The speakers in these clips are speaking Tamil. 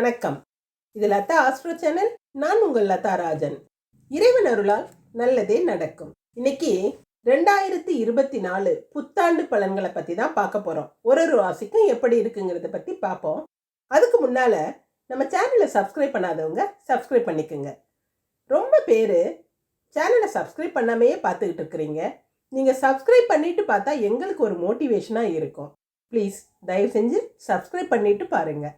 வணக்கம். இது லதா ஆஸ்ட்ரோ சேனல். நான் உங்கள் லதா ராஜன். இறைவன் அருளால் நல்லதே நடக்கும். இன்னைக்கு ரெண்டாயிரத்தி இருபத்தி நாலு புத்தாண்டு பலன்களை பற்றி தான் பார்க்க போகிறோம் ஒரு ஒரு ராசிக்கும் எப்படி இருக்குங்கிறத பற்றி பார்ப்போம். அதுக்கு முன்னால் நம்ம சேனலை சப்ஸ்கிரைப் பண்ணாதவங்க சப்ஸ்கிரைப் பண்ணிக்கோங்க. ரொம்ப பேர் சேனலை சப்ஸ்கிரைப் பண்ணாமையே பார்த்துக்கிட்டு இருக்கிறீங்க. நீங்கள் சப்ஸ்கிரைப் பண்ணிட்டு பார்த்தா எங்களுக்கு ஒரு மோட்டிவேஷனாக இருக்கும். ப்ளீஸ் தயவு செஞ்சு சப்ஸ்கிரைப் பண்ணிட்டு பாருங்கள்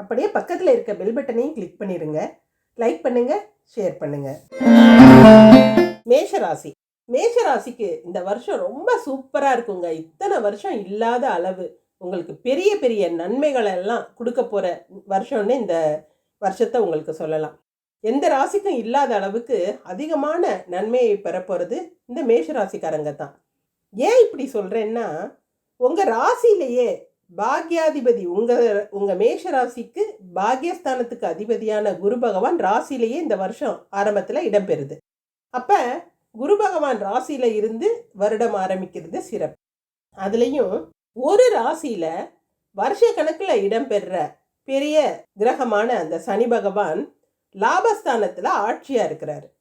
அப்படியே பக்கத்தில் இருக்க பெல் பட்டனையும் கிளிக் பண்ணிடுங்க லைக் பண்ணுங்க ஷேர் பண்ணுங்க. மேஷராசி. மேஷராசிக்கு இந்த வருஷம் ரொம்ப சூப்பராக இருக்குங்க. இத்தனை வருஷம் இல்லாத அளவு உங்களுக்கு பெரிய பெரிய நன்மைகளெல்லாம் கொடுக்க போகிற வருஷம்னு இந்த வருஷத்தை உங்களுக்கு சொல்லலாம். எந்த ராசிக்கும் இல்லாத அளவுக்கு அதிகமான நன்மையை பெறப்போகிறது இந்த மேஷராசிக்காரங்க தான். ஏன் இப்படி சொல்கிறேன்னா உங்கள் ராசியிலேயே பாக்யாதிபதி உங்க உங்க மேஷ ராசிக்கு பாக்யஸ்தானத்துக்கு அதிபதியான குரு பகவான் ராசியிலேயே இந்த வருஷம் ஆரம்பத்தில் இடம்பெறுது. அப்ப குரு பகவான் ராசியில இருந்து வருடம் ஆரம்பிக்கிறது சிறப்பு. அதுலேயும் ஒரு ராசியில வருஷ கணக்கில் இடம்பெறுற பெரிய கிரகமான அந்த சனி பகவான் லாபஸ்தானத்தில் ஆட்சியாக இருக்கிறார்.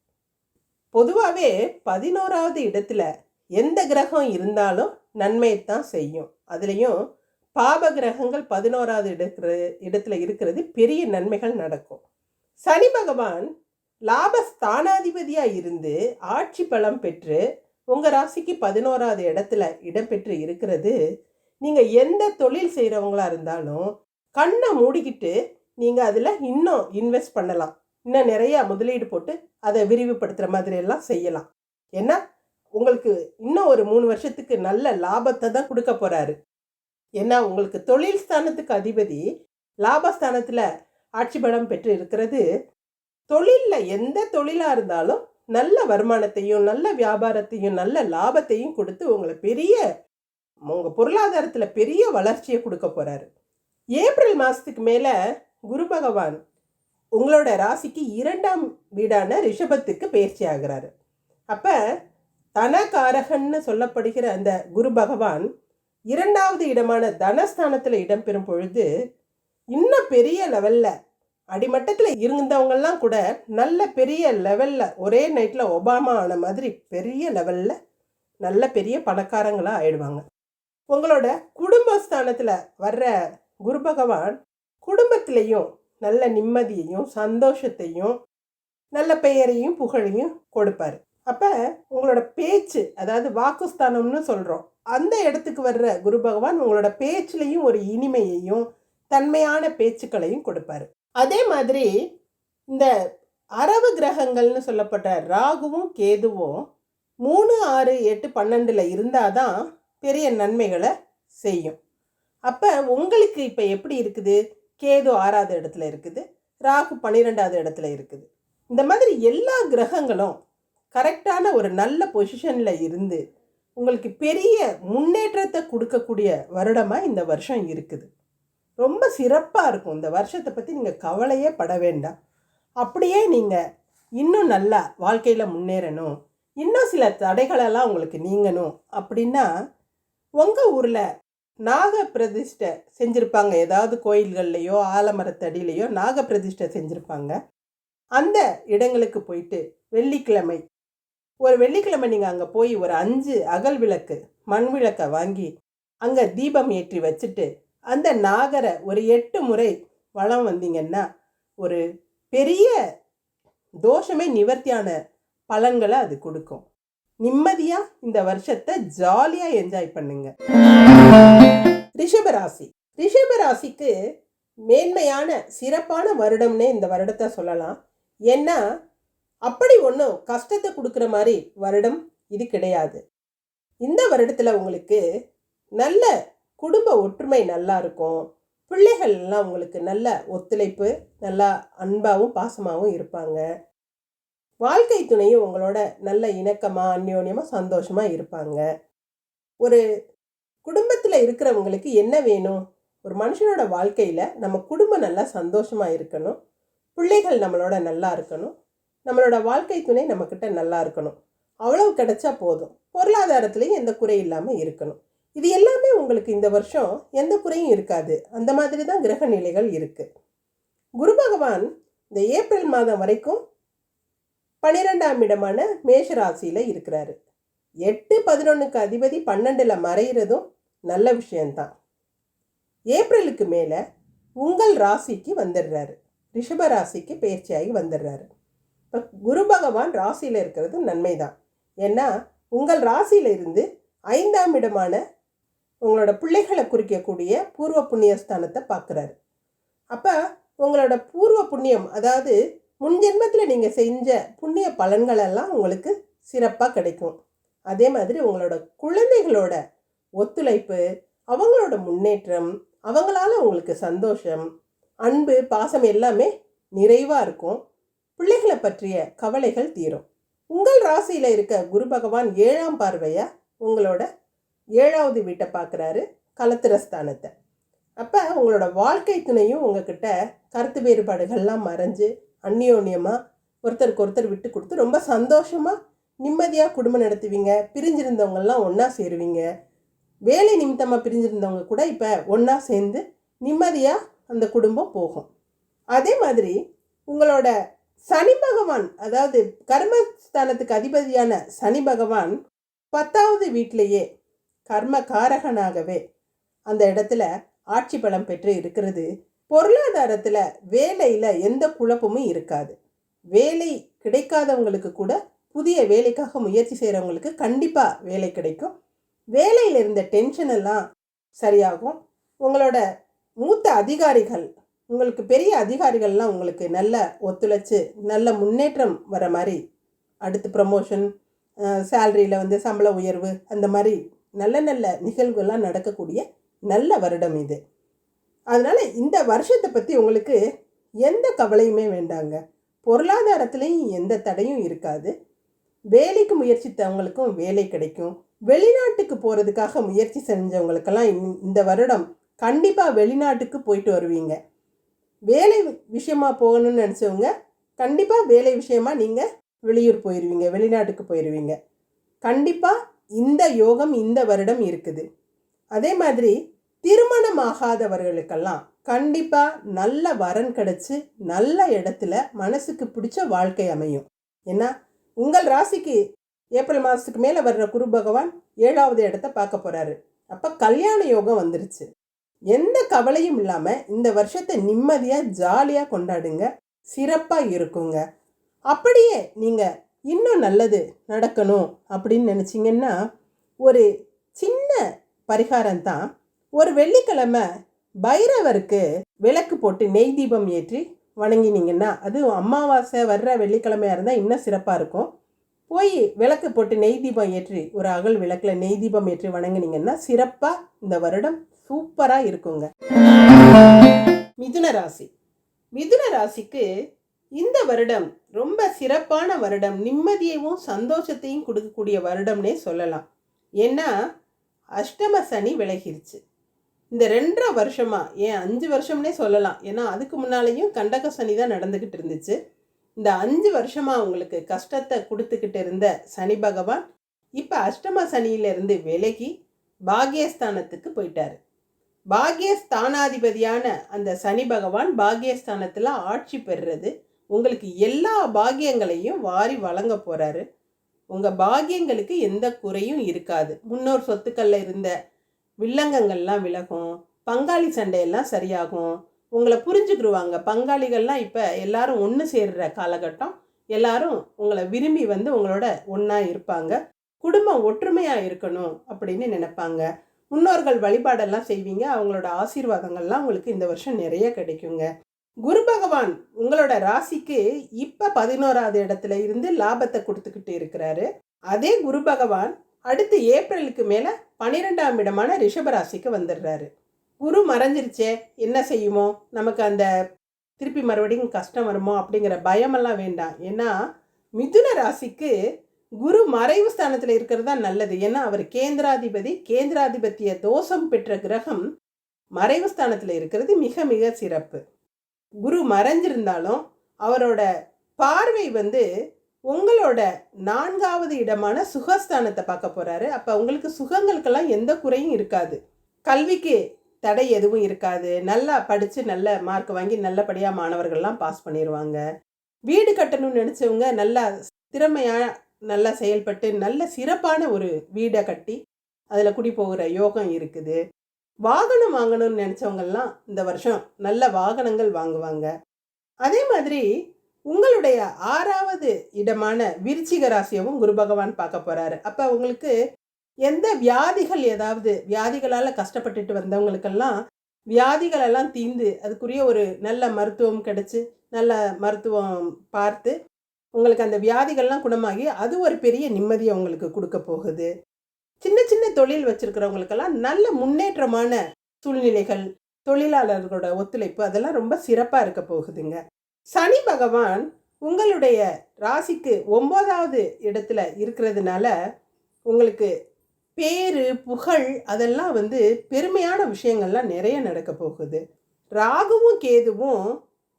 பொதுவாகவே பதினோராவது இடத்துல எந்த கிரகம் இருந்தாலும் நன்மையைத்தான் செய்யும். அதுலேயும் பாப கிரகங்கள் பதினோராவது இடத்துல இடத்துல இருக்கிறது பெரிய நன்மைகள் நடக்கும். சனி பகவான் லாபஸ்தானாதிபதியாக இருந்து ஆட்சி பலம் பெற்று உங்கள் ராசிக்கு பதினோராவது இடத்துல இடம்பெற்று இருக்கிறது. நீங்கள் எந்த தொழில் செய்கிறவங்களா இருந்தாலும் கண்ணை மூடிக்கிட்டு நீங்கள் அதில் இன்னும் இன்வெஸ்ட் பண்ணலாம். இன்னும் நிறையா முதலீடு போட்டு அதை விரிவுபடுத்துகிற மாதிரி எல்லாம் செய்யலாம். ஏன்னா உங்களுக்கு இன்னும் ஒரு மூணு வருஷத்துக்கு நல்ல லாபத்தை தான் கொடுக்க போகிறாரு ஏன்னா உங்களுக்கு தொழில் ஸ்தானத்துக்கு அதிபதி லாபஸ்தானத்தில் ஆட்சி பலம் பெற்று இருக்கிறது. தொழிலில் எந்த தொழிலாக இருந்தாலும் நல்ல வருமானத்தையும் நல்ல வியாபாரத்தையும் நல்ல லாபத்தையும் கொடுத்து உங்களை பெரிய உங்கள் பொருளாதாரத்தில் பெரிய வளர்ச்சியை கொடுக்க போகிறாரு ஏப்ரல் மாதத்துக்கு மேலே குரு பகவான் உங்களோட ராசிக்கு இரண்டாம் வீடான ரிஷபத்துக்கு பயிற்சி ஆகிறாரு. அப்போ தனகாரகன்னு சொல்லப்படுகிற அந்த குரு பகவான் இரண்டாவது இடமான தனஸ்தானத்தில் இடம்பெறும் பொழுது இன்னும் பெரிய லெவலில் அடிமட்டத்தில் இருந்தவங்கெல்லாம் கூட நல்ல பெரிய லெவலில் ஒரே நைட்டில் ஒபாமா ஆன மாதிரி பெரிய லெவலில் நல்ல பெரிய பணக்காரங்களாக ஆயிடுவாங்க. உங்களோட குடும்பஸ்தானத்தில் வர்ற குரு பகவான் குடும்பத்திலையும் நல்ல நிம்மதியையும் சந்தோஷத்தையும் நல்ல பெயரையும் புகழையும் கொடுப்பார். அப்போ உங்களோட பேச்சு அதாவது வாக்குஸ்தானம்னு சொல்கிறோம் அந்த இடத்துக்கு வர்ற குரு பகவான் உங்களோட பேச்சுலையும் ஒரு இனிமையையும் தன்மையான பேச்சுக்களையும் கொடுப்பாரு. அதே மாதிரி இந்த அரவு கிரகங்கள்னு சொல்லப்பட்ட ராகுவும் கேதுவும் மூணு ஆறு எட்டு பன்னெண்டில் இருந்தால் தான் பெரிய நன்மைகளை செய்யும். அப்போ உங்களுக்கு இப்போ எப்படி இருக்குது? கேது ஆறாவது இடத்துல இருக்குது ராகு பன்னிரெண்டாவது இடத்துல இருக்குது. இந்த மாதிரி எல்லா கிரகங்களும் கரெக்டான ஒரு நல்ல பொசிஷனில் இருந்து உங்களுக்கு பெரிய முன்னேற்றத்தை கொடுக்கக்கூடிய வருடமாக இந்த வருஷம் இருக்குது. ரொம்ப சிறப்பாக இருக்கும். இந்த வருஷத்தை பற்றி நீங்கள் கவலையே பட வேண்டாம். அப்படியே நீங்கள் இன்னும் நல்லா வாழ்க்கையில் முன்னேறணும். இன்னும் சில தடைகளெல்லாம் உங்களுக்கு நீங்கணும் அப்படின்னா உங்கள் ஊரில் நாக பிரதிஷ்டை செஞ்சுருப்பாங்க. ஏதாவது கோயில்கள்லையோ ஆலமரத்தடியிலையோ நாக பிரதிஷ்டை செஞ்சுருப்பாங்க. அந்த இடங்களுக்கு போயிட்டு வெள்ளிக்கிழமை ஒரு வெள்ளிக்கிழமை நீங்கள் அங்கே போய் ஒரு அஞ்சு அகல் விளக்கு மண் விளக்கை வாங்கி அங்கே தீபம் ஏற்றி வச்சுட்டு அந்த நாகரை ஒரு எட்டு முறை வளம் வந்தீங்கன்னா ஒரு பெரிய தோஷமே நிவர்த்தியான பலன்களை அது கொடுக்கும். நிம்மதியாக இந்த வருஷத்தை ஜாலியாக என்ஜாய் பண்ணுங்க. ரிஷபராசி. ரிஷபராசிக்கு மேன்மையான சிறப்பான வருடம்னே இந்த வருடத்தை சொல்லலாம். ஏன்னா அப்படி ஒன்றும் கஷ்டத்தை கொடுக்குற மாதிரி வருடம் இது கிடையாது. இந்த வருடத்தில் உங்களுக்கு நல்ல குடும்ப ஒற்றுமை நல்லா இருக்கும். பிள்ளைகள் எல்லாம் உங்களுக்கு நல்ல ஒத்துழைப்பு நல்லா அன்பாகவும் பாசமாகவும் இருப்பாங்க. வாழ்க்கை துணையும் உங்களோட நல்ல இணக்கமாக அந்யோன்யமாக சந்தோஷமாக இருப்பாங்க. ஒரு குடும்பத்தில் இருக்கிறவங்களுக்கு என்ன வேணும்? ஒரு மனுஷனோட வாழ்க்கையில் நம்ம குடும்பம் நல்லா சந்தோஷமாக இருக்கணும். பிள்ளைகள் நம்மளோட நல்லா இருக்கணும். நம்மளோட வாழ்க்கை துணை நம்மக்கிட்ட நல்லா இருக்கணும். அவ்வளவு கிடைச்சா போதும். பொருளாதாரத்துலேயும் எந்த குறை இல்லாமல் இருக்கணும். இது எல்லாமே உங்களுக்கு இந்த வருஷம் எந்த குறையும் இருக்காது. அந்த மாதிரி தான் கிரக நிலைகள் இருக்குது பகவான் இந்த ஏப்ரல் மாதம் வரைக்கும் பன்னிரெண்டாம் இடமான மேஷ ராசியில் இருக்கிறாரு. எட்டு பதினொன்றுக்கு அதிபதி பன்னெண்டில் மறைகிறதும் நல்ல விஷயந்தான் ஏப்ரலுக்கு மேலே உங்கள் ராசிக்கு வந்துடுறாரு. ரிஷப ராசிக்கு பயிற்சியாகி வந்துடுறாரு. இப்போ குரு பகவான் ராசியில் இருக்கிறது நன்மை தான் ஏன்னா உங்கள் ராசியில் இருந்து ஐந்தாம் இடமான உங்களோட பிள்ளைகளை குறிக்கக்கூடிய பூர்வ புண்ணியஸ்தானத்தை பார்க்குறாரு. அப்போ உங்களோட பூர்வ புண்ணியம் அதாவது முன் ஜென்மத்தில் நீங்கள் செஞ்ச புண்ணிய பலன்களெல்லாம் உங்களுக்கு சிறப்பாக கிடைக்கும். அதே மாதிரி உங்களோட குழந்தைகளோட ஒத்துழைப்பு அவங்களோட முன்னேற்றம் அவங்களால உங்களுக்கு சந்தோஷம் அன்பு பாசம் எல்லாமே நிறைவாக இருக்கும். பிள்ளைகளை பற்றிய கவலைகள் தீரும். உங்கள் ராசியில் இருக்க குரு பகவான் ஏழாம் பார்வையாக உங்களோட ஏழாவது வீட்டை பார்க்குறாரு கலத்திரஸ்தானத்தை. அப்போ உங்களோட வாழ்க்கை துணையும் உங்ககிட்ட கருத்து வேறுபாடுகள்லாம் மறைஞ்சு அந்யோன்யமாக ஒருத்தருக்கு ஒருத்தர் விட்டு கொடுத்து ரொம்ப சந்தோஷமாக நிம்மதியாக குடும்பம் நடத்துவீங்க பிரிஞ்சிருந்தவங்கெல்லாம் ஒன்றா சேருவீங்க. வேலை நிமித்தமாக பிரிஞ்சிருந்தவங்க கூட இப்போ ஒன்றா சேர்ந்து நிம்மதியாக அந்த குடும்பம் போகும். அதே மாதிரி உங்களோட சனி பகவான் அதாவது கர்மஸ்தானத்துக்கு அதிபதியான சனி பகவான் பத்தாவது வீட்டிலேயே கர்ம காரகனாகவே அந்த இடத்துல ஆட்சி பலம் பெற்று இருக்கிறது. பொருளாதாரத்தில் வேலையில் எந்த குழப்பமும் இருக்காது. வேலை கிடைக்காதவங்களுக்கு கூட புதிய வேலைக்காக முயற்சி செய்கிறவங்களுக்கு கண்டிப்பாக வேலை கிடைக்கும். வேலையில் இருந்த டென்ஷன் எல்லாம் சரியாகும். உங்களோட மூத்த அதிகாரிகள் உங்களுக்கு பெரிய அதிகாரிகள்லாம் உங்களுக்கு நல்ல ஒத்துழைச்சு நல்ல முன்னேற்றம் வர மாதிரி அடுத்து ப்ரமோஷன் சேலரியில் வந்து சம்பள உயர்வு அந்த மாதிரி நல்ல நல்ல நிகழ்வுகள்லாம் நடக்கக்கூடிய நல்ல வருடம் இது. அதனால் இந்த வருஷத்தை பற்றி உங்களுக்கு எந்த கவலையுமே வேண்டாங்க. பொருளாதாரத்துலேயும் எந்த தடையும் இருக்காது. வேலைக்கு முயற்சித்தவங்களுக்கும் வேலை கிடைக்கும். வெளிநாட்டுக்கு போகிறதுக்காக முயற்சி செஞ்சவங்களுக்கெல்லாம் இந்த வருடம் கண்டிப்பாக வெளிநாட்டுக்கு போயிட்டு வருவீங்க. வேலை விஷயமா போகணும்னு நினச்சவங்க கண்டிப்பாக வேலை விஷயமா நீங்கள் வெளியூர் போயிடுவீங்க வெளிநாட்டுக்கு போயிடுவீங்க கண்டிப்பாக இந்த யோகம் இந்த வருடம் இருக்குது. அதே மாதிரி திருமணம் ஆகாதவர்களுக்கெல்லாம் கண்டிப்பாக நல்ல வரன் கிடச்சி நல்ல இடத்துல மனசுக்கு பிடிச்ச வாழ்க்கை அமையும். ஏன்னா உங்கள் ராசிக்கு ஏப்ரல் மாதத்துக்கு மேலே வர்ற குரு பகவான் ஏழாவது இடத்த பார்க்க போகிறாரு அப்போ கல்யாண யோகம் வந்துருச்சு. எந்த கவலையும் இல்லாமல் இந்த வருஷத்தை நிம்மதியாக ஜாலியாக கொண்டாடுங்க. சிறப்பாக இருக்குங்க. அப்படியே நீங்கள் இன்னும் நல்லது நடக்கணும் அப்படின்னு நினச்சிங்கன்னா ஒரு சின்ன பரிகாரம் தான். ஒரு வெள்ளிக்கிழமை பைரவருக்கு விளக்கு போட்டு நெய் தீபம் ஏற்றி வணங்கினீங்கன்னா அது அமாவாசை வர்ற வெள்ளிக்கிழமையாக இருந்தால் இன்னும் சிறப்பாக இருக்கும். போய் விளக்கு போட்டு நெய் தீபம் ஏற்றி ஒரு அகல் விளக்கில் நெய் தீபம் ஏற்றி வணங்கினீங்கன்னா சிறப்பாக இந்த வருடம் சூப்பராக இருக்குங்க. மிதுன ராசி. மிதுன ராசிக்கு இந்த வருடம் ரொம்ப சிறப்பான வருடம். நிம்மதியையும் சந்தோஷத்தையும் கொடுக்கக்கூடிய வருடம்னே சொல்லலாம். ஏன்னா அஷ்டம சனி விலகிருச்சு. இந்த ரெண்டரை வருஷமா ஏன் அஞ்சு வருஷம்னே சொல்லலாம். ஏன்னா அதுக்கு முன்னாலேயும் கண்டக சனி தான் நடந்துக்கிட்டு இருந்துச்சு. இந்த அஞ்சு வருஷமா உங்களுக்கு கஷ்டத்தை கொடுத்துக்கிட்டு இருந்த சனி பகவான் இப்போ அஷ்டம சனியிலிருந்து விலகி பாகியஸ்தானத்துக்கு போயிட்டாரு. பாகியஸ்தானாதிபதியான அந்த சனி பகவான் பாகியஸ்தானத்தில் ஆட்சி பெறுறது. உங்களுக்கு எல்லா பாக்கியங்களையும் வாரி வழங்க போகிறாரு உங்கள் பாக்கியங்களுக்கு எந்த குறையும் இருக்காது. முன்னோர் சொத்துக்களில் இருந்த வில்லங்கங்கள்லாம் விலகும். பங்காளி சண்டையெல்லாம் சரியாகும். உங்களை புரிஞ்சுக்கிடுவாங்க பங்காளிகள்லாம் இப்போ எல்லாரும் ஒன்று சேர்ற காலகட்டம். எல்லாரும் உங்களை விரும்பி வந்து உங்களோட ஒன்றா இருப்பாங்க. குடும்பம் ஒற்றுமையாக இருக்கணும் அப்படின்னு நினைப்பாங்க. முன்னோர்கள் வழிபாடெல்லாம் செய்வீங்க. அவங்களோட ஆசீர்வாதங்கள்லாம் உங்களுக்கு இந்த வருஷம் நிறைய கிடைக்குங்க. குரு பகவான் உங்களோட ராசிக்கு இப்போ பதினோராவது இடத்துல இருந்து லாபத்தை கொடுத்துக்கிட்டு இருக்கிறாரு. அதே குரு பகவான் அடுத்து ஏப்ரலுக்கு மேலே பன்னிரெண்டாம் இடமான ரிஷபராசிக்கு வந்துடுறாரு. குரு மறைஞ்சிருச்சே என்ன செய்யுமோ? நமக்கு அந்த திருப்பி மறுபடியும் கஷ்டம் வருமோ? அப்படிங்கிற பயமெல்லாம் வேண்டாம். ஏன்னா மிதுன ராசிக்கு குரு மறைவு ஸ்தானத்தில் இருக்கிறது தான் நல்லது. ஏன்னா அவர் கேந்திராதிபதி கேந்திராதிபத்திய தோஷம் பெற்ற கிரகம் மறைவு ஸ்தானத்தில் இருக்கிறது மிக மிக சிறப்பு. குரு மறைஞ்சிருந்தாலும் அவரோட பார்வை வந்து உங்களோட நான்காவது இடமான சுகஸ்தானத்தை பார்க்க போகிறாரு அப்போ உங்களுக்கு சுகங்களுக்கெல்லாம் எந்த குறையும் இருக்காது. கல்விக்கு தடை எதுவும் இருக்காது. நல்லா படித்து நல்ல மார்க் வாங்கி நல்லபடியாக மாணவர்கள்லாம் பாஸ் பண்ணிடுவாங்க வீடு கட்டணும்னு நினச்சவங்க நல்லா திறமையாக நல்லா செயல்பட்டு நல்ல சிறப்பான ஒரு வீடை கட்டி அதில் குடி போகிற யோகம் இருக்குது. வாகனம் வாங்கணும்னு நினச்சவங்கெல்லாம் இந்த வருஷம் நல்ல வாகனங்கள் வாங்குவாங்க. அதே மாதிரி உங்களுடைய ஆறாவது இடமான விருச்சிக ராசியவும் குரு பகவான் பார்க்க போகிறாரு அப்போ உங்களுக்கு எந்த வியாதிகள் ஏதாவது வியாதிகளால் கஷ்டப்பட்டுட்டு வந்தவங்களுக்கெல்லாம் வியாதிகளெல்லாம் தீந்து அதுக்குரிய ஒரு நல்ல மருத்துவம் கிடைச்சி நல்ல மருத்துவம் பார்த்து உங்களுக்கு அந்த வியாதிகள்லாம் குணமாகி அது ஒரு பெரிய நிம்மதியை உங்களுக்கு கொடுக்க போகுது. சின்ன சின்ன தொழில் வச்சுருக்கிறவங்களுக்கெல்லாம் நல்ல முன்னேற்றமான சூழ்நிலைகள் தொழிலாளர்களோட ஒத்துழைப்பு அதெல்லாம் ரொம்ப சிறப்பாக இருக்க போகுதுங்க. சனி பகவான் உங்களுடைய ராசிக்கு ஒம்போதாவது இடத்துல இருக்கிறதுனால உங்களுக்கு பேரு புகழ் அதெல்லாம் வந்து பெருமையான விஷயங்கள்லாம் நிறைய நடக்க போகுது. ராகுவும் கேதுவும்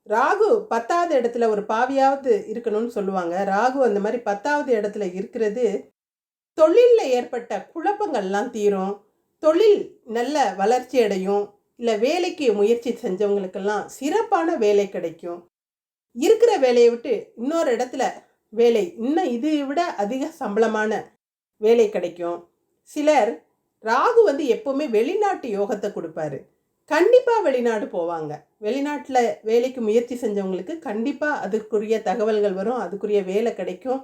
ராகு பத்தாவது இடத்துல ஒரு பாவியாவது இருக்கணும்னு சொல்லுவாங்க. ராகு அந்த மாதிரி பத்தாவது இடத்துல இருக்கிறது தொழிலில் ஏற்பட்ட குழப்பங்கள்லாம் தீரும். தொழில் நல்ல வளர்ச்சி அடையும். இல்லை வேலைக்கு முயற்சி செஞ்சவங்களுக்கெல்லாம் சிறப்பான வேலை கிடைக்கும். இருக்கிற வேலையை விட்டு இன்னொரு இடத்துல வேலை இன்னும் இது விட அதிக சம்பளமான வேலை கிடைக்கும். சிலர் ராகு வந்து எப்போவுமே வெளிநாட்டு யோகத்தை கொடுப்பாரு. கண்டிப்பாக வெளிநாடு போவாங்க. வெளிநாட்டில் வேலைக்கு முயற்சி செஞ்சவங்களுக்கு கண்டிப்பாக அதுக்குரிய தகவல்கள் வரும். அதுக்குரிய வேலை கிடைக்கும்.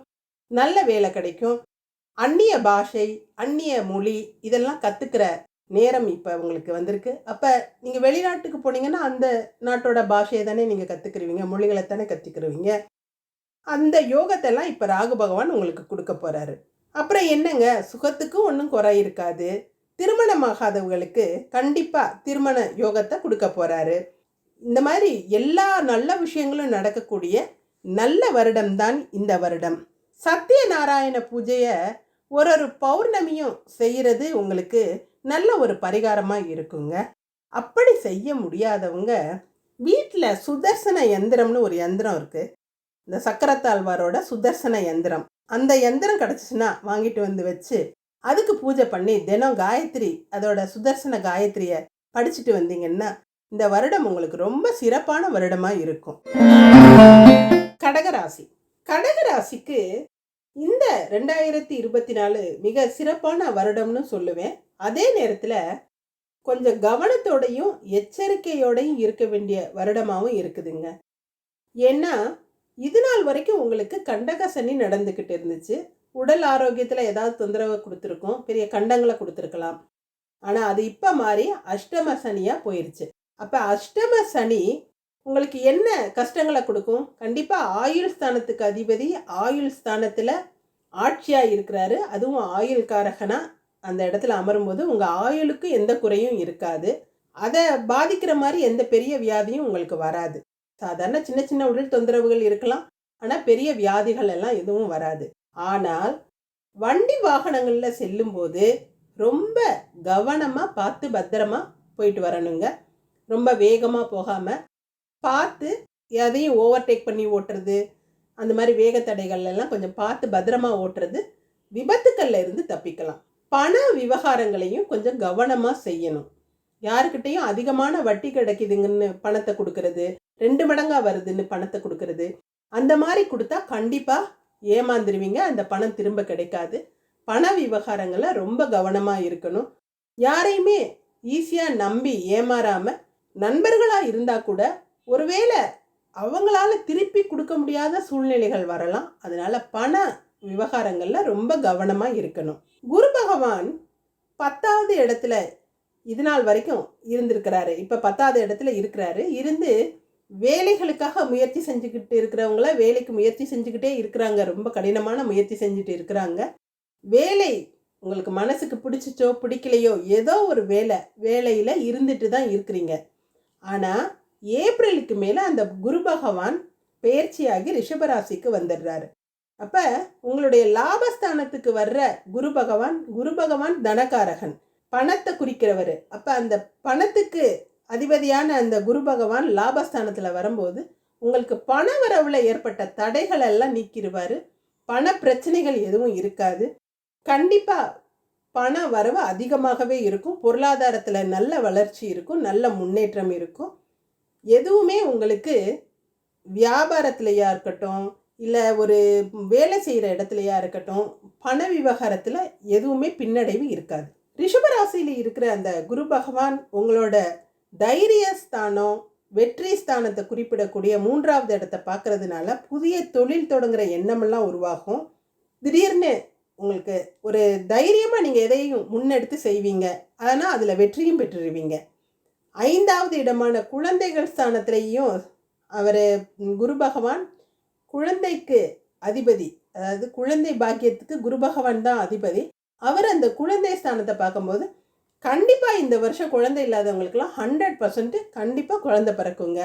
நல்ல வேலை கிடைக்கும். அந்நிய பாஷை அந்நிய மொழி இதெல்லாம் கற்றுக்கிற நேரம் இப்போ உங்களுக்கு வந்திருக்கு. அப்போ நீங்கள் வெளிநாட்டுக்கு போனீங்கன்னா அந்த நாட்டோட பாஷையை தானே நீங்கள் கற்றுக்குருவீங்க மொழிகளை தானே கற்றுக்குருவீங்க அந்த யோகத்தெல்லாம் இப்போ ராகு பகவான் உங்களுக்கு கொடுக்க போகிறாரு அப்புறம் என்னங்க? சுகத்துக்கும் ஒன்றும் குறை இருக்காது. திருமணமாகாதவங்களுக்கு கண்டிப்பாக திருமண யோகத்தை கொடுக்க போகிறாரு இந்த மாதிரி எல்லா நல்ல விஷயங்களும் நடக்கக்கூடிய நல்ல வருடம்தான் இந்த வருடம். சத்யநாராயண பூஜையை ஒரு ஒரு பௌர்ணமியும் செய்கிறது உங்களுக்கு நல்ல ஒரு பரிகாரமாக இருக்குங்க. அப்படி செய்ய முடியாதவங்க வீட்டில் சுதர்சன யந்திரம்னு ஒரு யந்திரம் இருக்குது இந்த சக்கரத்தாழ்வாரோட சுதர்சன யந்திரம் அந்த யந்திரம் கிடச்சிச்சின்னா வாங்கிட்டு வந்து வச்சு அதுக்கு பூஜை பண்ணி தினம் காயத்ரி அதோட சுதர்சன காயத்ரியை படிச்சுட்டு வந்தீங்கன்னா இந்த வருடம் உங்களுக்கு ரொம்ப சிறப்பான வருடமாக இருக்கும். கடகராசி. கடகராசிக்கு இந்த ரெண்டாயிரத்தி இருபத்தி நாலு மிக சிறப்பான வருடம்னு சொல்லுவேன். அதே நேரத்தில் கொஞ்சம் கவனத்தோடையும் எச்சரிக்கையோடையும் இருக்க வேண்டிய வருடமாகவும் இருக்குதுங்க. ஏன்னா இது நாள் வரைக்கும் உங்களுக்கு கண்டக சனி நடந்துக்கிட்டு இருந்துச்சு. உடல் ஆரோக்கியத்தில் ஏதாவது தொந்தரவு கொடுத்துருக்கோம் பெரிய கண்டங்களை கொடுத்துருக்கலாம். ஆனால் அது இப்போ மாதிரி அஷ்டம சனியாக போயிடுச்சு அப்போ அஷ்டம சனி உங்களுக்கு என்ன கஷ்டங்களை கொடுக்கும்? கண்டிப்பாக ஆயுள் ஸ்தானத்துக்கு அதிபதி ஆயுள் ஸ்தானத்தில் ஆட்சியாக இருக்கிறாரு. அதுவும் ஆயுள் காரகனாக அந்த இடத்துல அமரும்போது உங்கள் ஆயுளுக்கு எந்த குறையும் இருக்காது. அதை பாதிக்கிற மாதிரி எந்த பெரிய வியாதியும் உங்களுக்கு வராது. சாதாரண சின்ன சின்ன உடல் தொந்தரவுகள் இருக்கலாம். ஆனால் பெரிய வியாதிகள் எல்லாம் எதுவும் வராது. ஆனால் வண்டி வாகனங்களில் செல்லும்போது ரொம்ப கவனமாக பார்த்து பத்திரமா போயிட்டு வரணுங்க. ரொம்ப வேகமாக போகாமல் பார்த்து எதையும் ஓவர்டேக் பண்ணி ஓட்டுறது அந்த மாதிரி வேகத்தடைகள் எல்லாம் கொஞ்சம் பார்த்து பத்திரமா ஓட்டுறது விபத்துக்கள்ல இருந்து தப்பிக்கலாம். பண விவகாரங்களையும் கொஞ்சம் கவனமாக செய்யணும். யாருக்கிட்டேயும் அதிகமான வட்டி கிடைக்குதுங்கன்னு பணத்தை கொடுக்கறது ரெண்டு மடங்காக வருதுன்னு பணத்தை கொடுக்கறது அந்த மாதிரி கொடுத்தா கண்டிப்பாக ஏமாந்துருவீங்க அந்த பணம் திரும்ப கிடைக்காது. பண விவகாரங்களை ரொம்ப கவனமாக இருக்கணும். யாரையுமே ஈஸியாக நம்பி ஏமாறாமல் நண்பர்களாக இருந்தால் கூட ஒருவேளை அவங்களால திருப்பி கொடுக்க முடியாத சூழ்நிலைகள் வரலாம். அதனால பண விவகாரங்களில் ரொம்ப கவனமாக இருக்கணும். குரு பகவான் பத்தாவது இடத்துல இது நாள் வரைக்கும் இருந்திருக்கிறாரு. இப்போ பத்தாவது இடத்துல இருக்கிறாரு. இருந்து வேலைகளுக்காக முயற்சி செஞ்சுக்கிட்டு இருக்கிறவங்கள வேலைக்கு முயற்சி செஞ்சுக்கிட்டே இருக்கிறாங்க. ரொம்ப கடினமான முயற்சி செஞ்சுட்டு இருக்கிறாங்க. வேலை உங்களுக்கு மனசுக்கு பிடிச்சிச்சோ பிடிக்கலையோ ஏதோ ஒரு வேலை வேலையில் இருந்துட்டு தான் இருக்கிறீங்க. ஆனால் ஏப்ரலுக்கு மேலே அந்த குரு பகவான் பயிற்சியாகி ரிஷபராசிக்கு வந்துடுறாரு. அப்போ உங்களுடைய லாபஸ்தானத்துக்கு வர்ற குரு பகவான் குரு பகவான் தனகாரகன் பணத்தை குறிக்கிறவர். அப்போ அந்த பணத்துக்கு அதிபதியான அந்த குரு பகவான் லாபஸ்தானத்தில் வரும்போது உங்களுக்கு பண வரவில் ஏற்பட்ட தடைகள் எல்லாம் நீக்கிடுவார் பண பிரச்சனைகள் எதுவும் இருக்காது. கண்டிப்பாக பண வரவு அதிகமாகவே இருக்கும். பொருளாதாரத்தில் நல்ல வளர்ச்சி இருக்கும். நல்ல முன்னேற்றம் இருக்கும். எதுவுமே உங்களுக்கு வியாபாரத்துலையா இருக்கட்டும் இல்லை ஒரு வேலை செய்கிற இடத்துலையா இருக்கட்டும் பண விவகாரத்தில் எதுவுமே பின்னடைவு இருக்காது. ரிஷபராசியில் இருக்கிற அந்த குரு பகவான் உங்களோட தைரிய ஸ்தானம் வெற்றி ஸ்தானத்தை குறிப்பிடக்கூடிய மூன்றாவது இடத்த பார்க்கறதுனால புதிய தொழில் தொடங்குற எண்ணமெல்லாம் உருவாகும். திடீர்னு உங்களுக்கு ஒரு தைரியமாக நீங்கள் எதையும் முன்னெடுத்து செய்வீங்க. ஆனால் அதில் வெற்றியும் பெற்றுருவீங்க. ஐந்தாவது இடமான குழந்தைகள் ஸ்தானத்திலையும் அவர் குரு பகவான் குழந்தைக்கு அதிபதி. அதாவது குழந்தை பாக்கியத்துக்கு குரு பகவான் தான் அதிபதி. அவர் அந்த குழந்தை ஸ்தானத்தை பார்க்கும்போது கண்டிப்பாக இந்த வருஷம் குழந்தை இல்லாதவங்களுக்கெல்லாம் ஹண்ட்ரட் பர்சன்ட்டு கண்டிப்பாக குழந்தை பிறக்குங்க.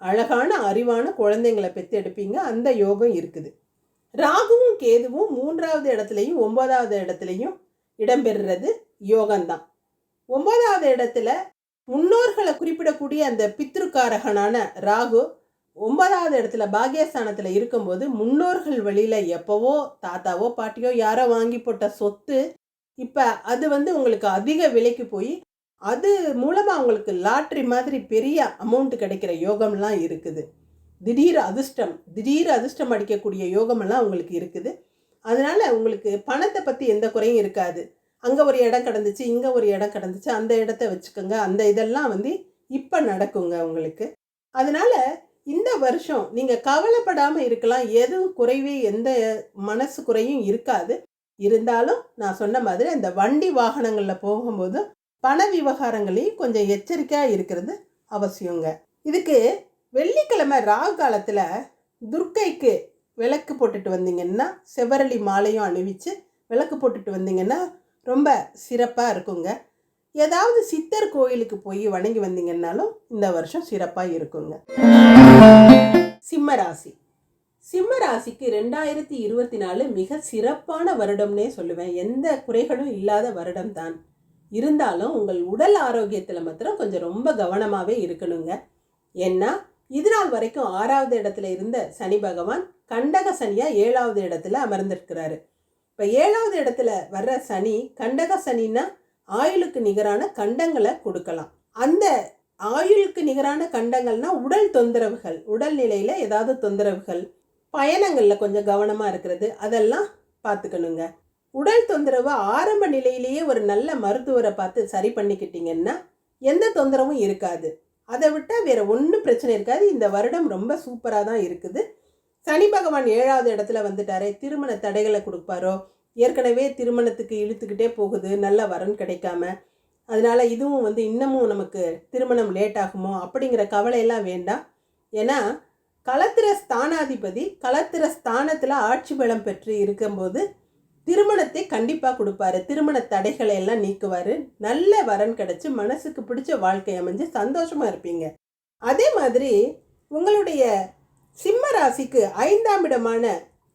அழகான அறிவான குழந்தைங்களை பெற்றெடுப்பீங்க. அந்த யோகம் இருக்குது. ராகுவும் கேதுவும் மூன்றாவது இடத்துலையும் ஒன்பதாவது இடத்துலையும் இடம்பெறுறது யோகம்தான். ஒன்பதாவது இடத்துல முன்னோர்களை குறிப்பிடக்கூடிய அந்த பித்ருக்காரகனான ராகு ஒன்பதாவது இடத்துல பாகியஸ்தானத்தில் இருக்கும்போது முன்னோர்கள் வழியில் எப்போவோ தாத்தாவோ பாட்டியோ யாரோ வாங்கி போட்ட சொத்து இப்போ அது வந்து உங்களுக்கு அதிக விலைக்கு போய் அது மூலமாக உங்களுக்கு லாட்ரி மாதிரி பெரிய அமௌண்ட் கிடைக்கிற யோகம்லாம் இருக்குது. திடீர் அதிர்ஷ்டம் திடீர் அதிர்ஷ்டம் அடிக்கக்கூடிய யோகமெல்லாம் உங்களுக்கு இருக்குது. அதனால் உங்களுக்கு பணத்தை பற்றி எந்த குறையும் இருக்காது. அங்கே ஒரு இடம் கிடந்துச்சு இங்கே ஒரு இடம் கிடந்துச்சு அந்த இடத்த வச்சுக்கோங்க அந்த இதெல்லாம் வந்து இப்போ நடக்குங்க உங்களுக்கு. அதனால் இந்த வருஷம் நீங்கள் கவலைப்படாமல் இருக்கலாம் எதுவும் குறைவே எந்த மனசு குறையும் இருக்காது. இருந்தாலும் நான் சொன்ன மாதிரி அந்த வண்டி வாகனங்களில் போகும்போது பண விவகாரங்களையும் கொஞ்சம் எச்சரிக்கையாக இருக்கிறது அவசியங்க. இதுக்கு வெள்ளிக்கிழமை ராகு காலத்தில் துர்க்கைக்கு விளக்கு போட்டுட்டு வந்தீங்கன்னா செவரளி மாலையும் அணிவிச்சு விளக்கு போட்டுட்டு வந்தீங்கன்னா ரொம்ப சிறப்பாக இருக்குங்க. ஏதாவது சித்தர் கோயிலுக்கு போய் வணங்கி வந்தீங்கன்னாலும் இந்த வருஷம் சிறப்பாக இருக்குங்க. சிம்ம ராசி. சிம்ம ராசிக்கு ரெண்டாயிரத்தி இருபத்தி நாலு மிக சிறப்பான வருடம்னே சொல்லுவேன். எந்த குறைகளும் இல்லாத வருடம் தான் இருந்தாலும் உங்கள் உடல் ஆரோக்கியத்தில் மாத்திரம் கொஞ்சம் ரொம்ப கவனமாகவே இருக்கணுங்க. ஏன்னா இது நாள் வரைக்கும் ஆறாவது இடத்துல இருந்த சனி பகவான் கண்டக சனியாக ஏழாவது இடத்துல அமர்ந்திருக்கிறாரு. இப்போ ஏழாவது இடத்துல வர்ற சனி கண்டக சனின்னா ஆயுளுக்கு நிகரான கண்டங்களை கொடுக்கலாம். அந்த ஆயுளுக்கு நிகரான கண்டங்கள்னா உடல் தொந்தரவுகள் உடல் நிலையில் ஏதாவது தொந்தரவுகள் பயணங்களில் கொஞ்சம் கவனமாக இருக்கிறது. அதெல்லாம் பார்த்துக்கணுங்க உடல் தொந்தரவு ஆரம்ப நிலையிலேயே ஒரு நல்ல மருத்துவரை பார்த்து சரி பண்ணிக்கிட்டீங்கன்னா எந்த தொந்தரவும் இருக்காது. அதை விட்டால் வேறு ஒன்றும் பிரச்சனை இருக்காது. இந்த வருடம் ரொம்ப சூப்பராக தான் இருக்குது. சனி பகவான் ஏழாவது இடத்துல வந்துட்டாரே திருமண தடைகளை கொடுப்பாரோ? ஏற்கனவே திருமணத்துக்கு இழுத்துக்கிட்டே போகுது. நல்ல வரன் கிடைக்காம. அதனால் இதுவும் வந்து இன்னமும் நமக்கு திருமணம் லேட் ஆகுமோ? அப்படிங்கிற கவலையெல்லாம் வேண்டாம். ஏன்னா களத்திர ஸ்தானாதிபதி களத்திர ஸ்தானத்தில் ஆட்சி பலம் பெற்று இருக்கும்போது திருமணத்தை கண்டிப்பாக கொடுப்பாரு. திருமண தடைகளை எல்லாம் நீக்குவார். நல்ல வரன் கிடச்சி மனசுக்கு பிடிச்ச வாழ்க்கை அமைஞ்சு சந்தோஷமாக இருப்பீங்க. அதே மாதிரி உங்களுடைய சிம்ம ராசிக்கு ஐந்தாம் இடமான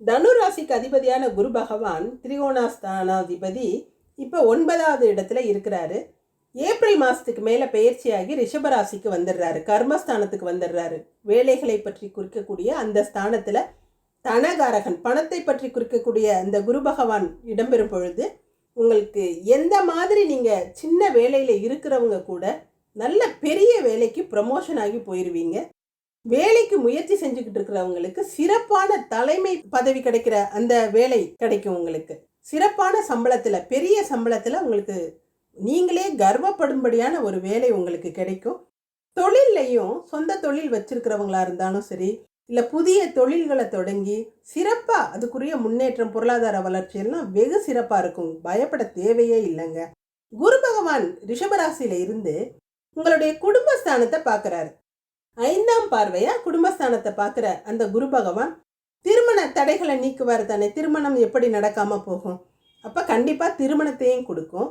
தனு ராசிக்கு அதிபதியான குரு பகவான் திரிகோணாஸ்தானாதிபதி இப்போ ஒன்பதாவது இடத்துல இருக்கிறாரு. ஏப்ரல் மாதத்துக்கு மேலே பயிற்சியாகி ரிஷபராசிக்கு வந்துடுறாரு. கர்மஸ்தானத்துக்கு வந்துடுறாரு. வேலைகளை பற்றி குறிக்கக்கூடிய அந்த ஸ்தானத்தில் தனகாரகன் பணத்தை பற்றி குறிக்கக்கூடிய அந்த குரு பகவான் இடம்பெறும் பொழுது உங்களுக்கு எந்த மாதிரி நீங்கள் சின்ன வேலையில் இருக்கிறவங்க கூட நல்ல பெரிய வேலைக்கு ப்ரமோஷன் ஆகி போயிடுவீங்க வேலைக்கு முயற்சி செஞ்சுக்கிட்டு இருக்கிறவங்களுக்கு சிறப்பான தலைமை பதவி கிடைக்கிற அந்த வேலை கிடைக்கும் உங்களுக்கு. சிறப்பான சம்பளத்தில் பெரிய சம்பளத்தில் உங்களுக்கு நீங்களே கர்வப்படும்படியான ஒரு வேலை உங்களுக்கு கிடைக்கும். தொழில்லையும் சொந்த தொழில் வச்சிருக்கிறவங்களா இருந்தாலும் சரி இல்லை புதிய தொழில்களை தொடங்கி சிறப்பாக அதுக்குரிய முன்னேற்றம் பொருளாதார வளர்ச்சியெல்லாம் வெகு சிறப்பாக இருக்கும். பயப்பட தேவையே இல்லைங்க. குரு பகவான் ரிஷபராசியில் இருந்து உங்களுடைய குடும்பஸ்தானத்தை பார்க்குறாரு. ஐந்தாம் பார்வையாக குடும்பஸ்தானத்தை பார்க்குற அந்த குரு பகவான் திருமண தடைகளை நீக்குவார் தானே. திருமணம் எப்படி நடக்காமல் போகும்? அப்போ கண்டிப்பாக திருமணத்தையும் கொடுக்கும்.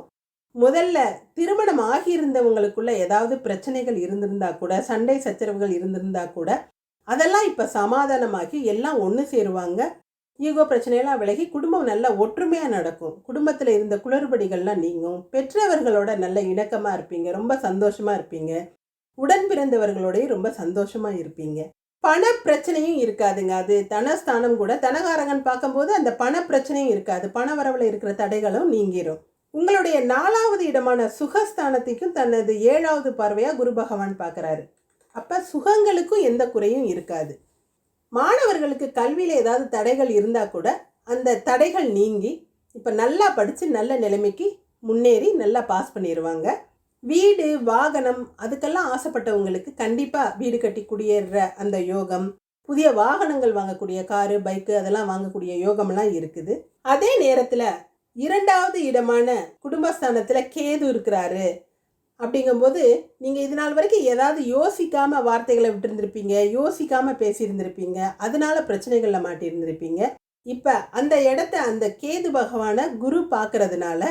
முதல்ல திருமணம் ஆகியிருந்தவங்களுக்குள்ள ஏதாவது பிரச்சனைகள் இருந்திருந்தா கூட சண்டை சச்சரவுகள் இருந்திருந்தா கூட அதெல்லாம் இப்போ சமாதானமாகி எல்லாம் ஒன்று சேருவாங்க. ஈகோ பிரச்சனையெல்லாம் விலகி குடும்பம் நல்ல ஒற்றுமையாக நடக்கும். குடும்பத்தில் இருந்த குளறுபடிகள்லாம் நீங்கும். பெற்றவர்களோட நல்ல இணக்கமாக இருப்பீங்க. ரொம்ப சந்தோஷமாக இருப்பீங்க. உடன் பிறந்தவர்களோடையும் ரொம்ப சந்தோஷமாக இருப்பீங்க. பண பிரச்சனையும் இருக்காதுங்க. அது தனஸ்தானம் கூட. தனகாரகன் பார்க்கும்போது அந்த பண பிரச்சனையும் இருக்காது. பண வரவில் இருக்கிற தடைகளும் நீங்கிரும். உங்களுடைய நாலாவது இடமான சுகஸ்தானத்துக்கும் தனது ஏழாவது பார்வையாக குரு பகவான் பார்க்குறாரு. அப்போ சுகங்களுக்கும் எந்த குறையும் இருக்காது. மாணவர்களுக்கு கல்வியில் ஏதாவது தடைகள் இருந்தால் கூட அந்த தடைகள் நீங்கி இப்போ நல்லா படித்து நல்ல நிலைமைக்கு முன்னேறி நல்லா பாஸ் பண்ணிடுவாங்க வீடு வாகனம் அதுக்கெல்லாம் ஆசைப்பட்டவங்களுக்கு கண்டிப்பாக வீடு கட்டி குடியேறுற அந்த யோகம் புதிய வாகனங்கள் வாங்கக்கூடிய காரு பைக்கு அதெல்லாம் வாங்கக்கூடிய யோகமெல்லாம் இருக்குது. அதே நேரத்தில் இரண்டாவது இடமான குடும்பஸ்தானத்தில் கேது இருக்கிறாரு. அப்படிங்கும்போது நீங்கள் இது நாள் வரைக்கும் ஏதாவது யோசிக்காமல் வார்த்தைகளை விட்டுருந்துருப்பீங்க யோசிக்காமல் பேசியிருந்திருப்பீங்க அதனால பிரச்சனைகளில் மாட்டியிருந்திருப்பீங்க. இப்போ அந்த இடத்த அந்த கேது பகவானை குரு பார்க்கறதுனால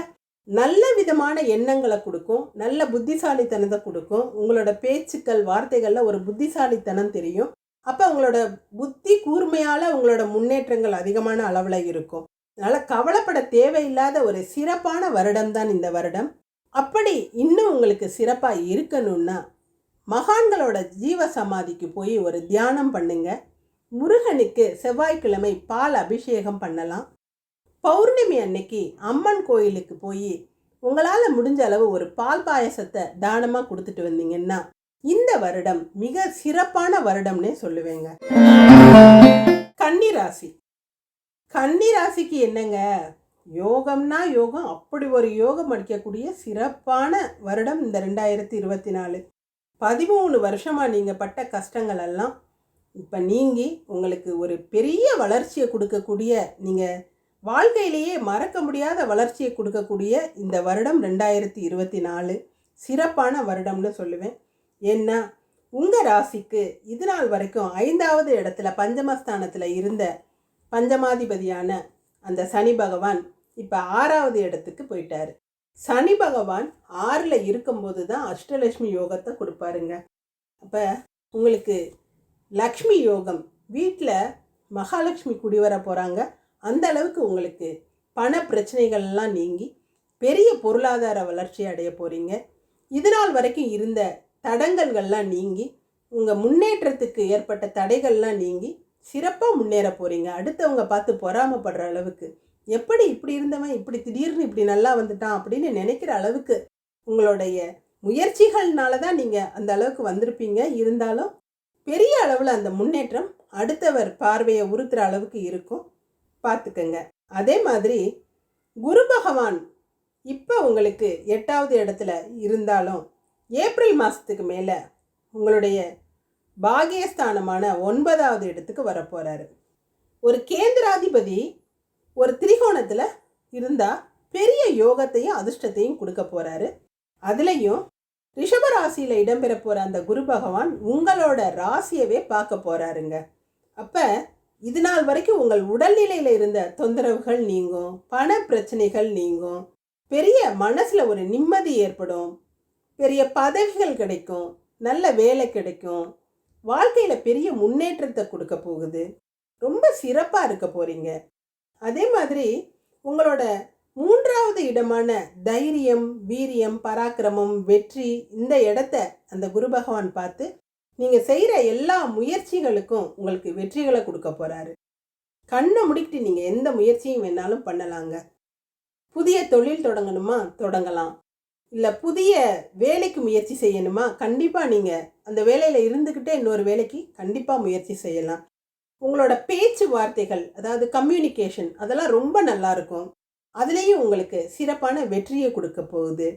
நல்ல விதமான எண்ணங்களை கொடுக்கும் நல்ல புத்திசாலித்தனத்தை கொடுக்கும். உங்களோட பேச்சுக்கள் வார்த்தைகளில் ஒரு புத்திசாலித்தனம் தெரியும். அப்போ உங்களோட புத்தி கூர்மையால் உங்களோட முன்னேற்றங்கள் அதிகமான அளவில் இருக்கும். அதனால் கவலைப்பட தேவையில்லாத ஒரு சிறப்பான வருடம் தான் இந்த வருடம். அப்படி இன்னும் உங்களுக்கு சிறப்பாக இருக்கணும்னா மகான்களோட ஜீவ சமாதிக்கு போய் ஒரு தியானம் பண்ணுங்க. முருகனுக்கு செவ்வாய்க்கிழமை பால் அபிஷேகம் பண்ணலாம். பௌர்ணமி அன்னைக்கு அம்மன் கோயிலுக்கு போய் உங்களால் முடிஞ்ச அளவு ஒரு பால் பாயசத்தை தானமாக கொடுத்துட்டு வந்தீங்கன்னா இந்த வருடம் மிக சிறப்பான வருடம்னே சொல்லுவேங்க. கன்னிராசி. கன்னி ராசிக்கு என்னங்க? யோகம்னா யோகம். அப்படி ஒரு யோகம் அடிக்கக்கூடிய சிறப்பான வருடம் இந்த ரெண்டாயிரத்தி இருபத்தி நாலு பதிமூணு வருஷமாக நீங்கள் பட்ட கஷ்டங்கள் எல்லாம் இப்போ நீங்கி உங்களுக்கு ஒரு பெரிய வளர்ச்சியை கொடுக்கக்கூடிய நீங்கள் வாழ்க்கையிலேயே மறக்க முடியாத வளர்ச்சியை கொடுக்கக்கூடிய இந்த வருடம் ரெண்டாயிரத்தி இருபத்தி நாலு சிறப்பான வருடம்னு சொல்லுவேன். ஏன்னா உங்கள் ராசிக்கு இது நாள் வரைக்கும் ஐந்தாவது இடத்துல பஞ்சமஸ்தானத்தில் இருந்த பஞ்சமாதிபதியான அந்த சனி பகவான் இப்போ ஆறாவது இடத்துக்கு போயிட்டார். சனி பகவான் ஆறில் இருக்கும்போது தான் அஷ்டலட்சுமி யோகத்தை கொடுப்பாருங்க. அப்போ உங்களுக்கு லக்ஷ்மி யோகம் வீட்டில் மகாலட்சுமி குடி வர போகிறாங்க அந்த அளவுக்கு உங்களுக்கு பண பிரச்சனைகள்லாம் நீங்கி பெரிய பொருளாதார வளர்ச்சி அடைய போகிறீங்க இது நாள் வரைக்கும் இருந்த தடங்கல்கள்லாம் நீங்கி உங்கள் முன்னேற்றத்துக்கு ஏற்பட்ட தடைகள்லாம் நீங்கி சிறப்பாக முன்னேற போகிறீங்க அடுத்தவங்க பார்த்து பொறாமப்படுற அளவுக்கு. எப்படி இப்படி இருந்தவன் இப்படி திடீர்னு இப்படி நல்லா வந்துட்டான் அப்படின்னு நினைக்கிற அளவுக்கு உங்களுடைய முயற்சிகள்னால தான் நீங்கள் அந்த அளவுக்கு வந்திருப்பீங்க. இருந்தாலும் பெரிய அளவில் அந்த முன்னேற்றம் அடுத்தவர் பார்வையை உறுத்துற அளவுக்கு இருக்கும். பார்த்துக்கங்க. அதே மாதிரி குரு பகவான் இப்போ உங்களுக்கு எட்டாவது இடத்துல இருந்தாலும் ஏப்ரல் மாதத்துக்கு மேலே உங்களுடைய பாகியஸ்தானமான ஒன்பதாவது இடத்துக்கு வரப்போகிறாரு ஒரு கேந்திராதிபதி ஒரு திரிகோணத்தில் இருந்தால் பெரிய யோகத்தையும் அதிர்ஷ்டத்தையும் கொடுக்க போகிறாரு அதுலேயும் ரிஷபராசியில் இடம்பெற போகிற அந்த குரு பகவான் உங்களோட ராசியவே பார்க்க போகிறாருங்க அப்போ இது நாள் வரைக்கும் உங்கள் உடல்நிலையில் இருந்த தொந்தரவுகள் நீங்கும் பண பிரச்சனைகள் நீங்கும் பெரிய மனசில் ஒரு நிம்மதி ஏற்படும் பெரிய பதவிகள் கிடைக்கும் நல்ல வேலை கிடைக்கும் வாழ்க்கையில் பெரிய முன்னேற்றத்தை கொடுக்க போகுது. ரொம்ப சிறப்பாக இருக்க போகிறீங்க அதே மாதிரி உங்களோட மூன்றாவது இடமான தைரியம் வீரியம் பராக்கிரமம் வெற்றி இந்த இடத்த அந்த குரு பகவான் பார்த்து நீங்கள் செய்கிற எல்லா முயற்சிகளுக்கும் உங்களுக்கு வெற்றிகளை கொடுக்க போகிறாரு கண்ணை முடிக்கிட்டு நீங்கள் எந்த முயற்சியும் வேணாலும் பண்ணலாங்க. புதிய தொழில் தொடங்கணுமா? தொடங்கலாம். இல்லை புதிய வேலைக்கு முயற்சி செய்யணுமா? கண்டிப்பாக நீங்கள் அந்த வேலையில் இருந்துக்கிட்டே இன்னொரு வேலைக்கு கண்டிப்பாக முயற்சி செய்யலாம். உங்களோட பேச்சு வார்த்தைகள் அதாவது கம்யூனிகேஷன் அதெல்லாம் ரொம்ப நல்லா இருக்கும். அதுலேயும் உங்களுக்கு சிறப்பான வெற்றியை கொடுக்க போகுது.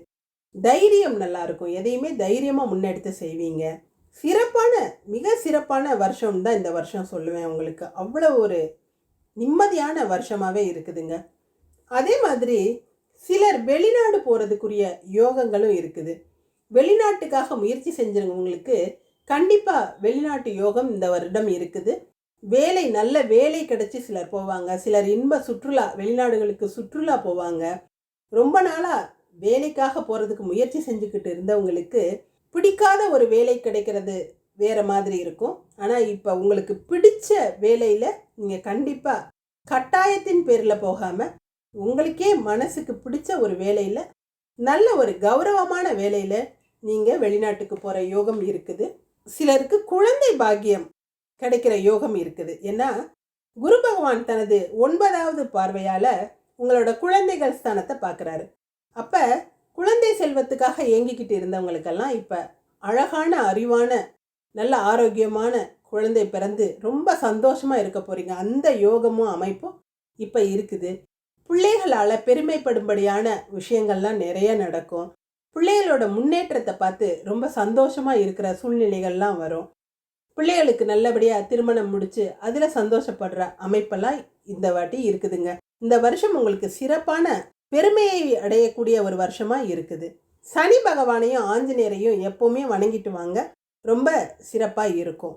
தைரியம் நல்லாயிருக்கும் எதையுமே தைரியமாக முன்னெடுத்து செய்வீங்க. சிறப்பான மிக சிறப்பான வருஷம் தான் இந்த வருஷம் சொல்லுவேன் உங்களுக்கு. அவ்வளோ ஒரு நிம்மதியான வருஷமாகவே இருக்குதுங்க. அதே மாதிரி சிலர் வெளிநாடு போகிறதுக்குரிய யோகங்களும் இருக்குது. வெளிநாட்டுக்காக முயற்சி செஞ்சவங்களுக்கு கண்டிப்பாக வெளிநாட்டு யோகம் இந்த வருடம் இருக்குது. வேலை நல்ல வேலை கிடைச்சி சிலர் போவாங்க. சிலர் இன்ப சுற்றுலா வெளிநாடுகளுக்கு சுற்றுலா போவாங்க. ரொம்ப நாளாக வேலைக்காக போகிறதுக்கு முயற்சி செஞ்சுக்கிட்டு இருந்தவங்களுக்கு பிடிக்காத ஒரு வேலை கிடைக்கிறது வேறு மாதிரி இருக்கும். ஆனால் இப்போ உங்களுக்கு பிடிச்ச வேலையில் நீங்கள் கண்டிப்பாக கட்டாயத்தின் பேரில் போகாமல் உங்களுக்கே மனசுக்கு பிடிச்ச ஒரு வேலையில் நல்ல ஒரு கௌரவமான வேலையில் நீங்கள் வெளிநாட்டுக்கு போகிற யோகம் இருக்குது. சிலருக்கு குழந்தை பாக்கியம் கிடைக்கிற யோகம் இருக்குது. ஏன்னா குரு பகவான் தனது ஒன்பதாவது பார்வையால் உங்களோட குழந்தைகள் ஸ்தானத்தை பார்க்குறாரு. அப்போ குழந்தை செல்வத்துக்காக ஏங்கிக்கிட்டு இருந்தவங்களுக்கெல்லாம் இப்போ அழகான அறிவான நல்ல ஆரோக்கியமான குழந்தை பிறந்து ரொம்ப சந்தோஷமாக இருக்க போகிறீங்க அந்த யோகமும் அமைப்பும் இப்போ இருக்குது. பிள்ளைகளால் பெருமைப்படும்படியான விஷயங்கள்லாம் நிறைய நடக்கும். பிள்ளைகளோட முன்னேற்றத்தை பார்த்து ரொம்ப சந்தோஷமாக இருக்கிற சூழ்நிலைகள்லாம் வரும். பிள்ளைகளுக்கு நல்லபடியாக திருமணம் முடித்து அதில் சந்தோஷப்படுற அமைப்பெல்லாம் இந்த வாட்டி இருக்குதுங்க. இந்த வருஷம் உங்களுக்கு சிறப்பான பெருமையை அடையக்கூடிய ஒரு வருஷமாக இருக்குது. சனி பகவானையும் ஆஞ்சநேயரையும் எப்போவுமே வணங்கிட்டு வாங்க. ரொம்ப சிறப்பாக இருக்கும்.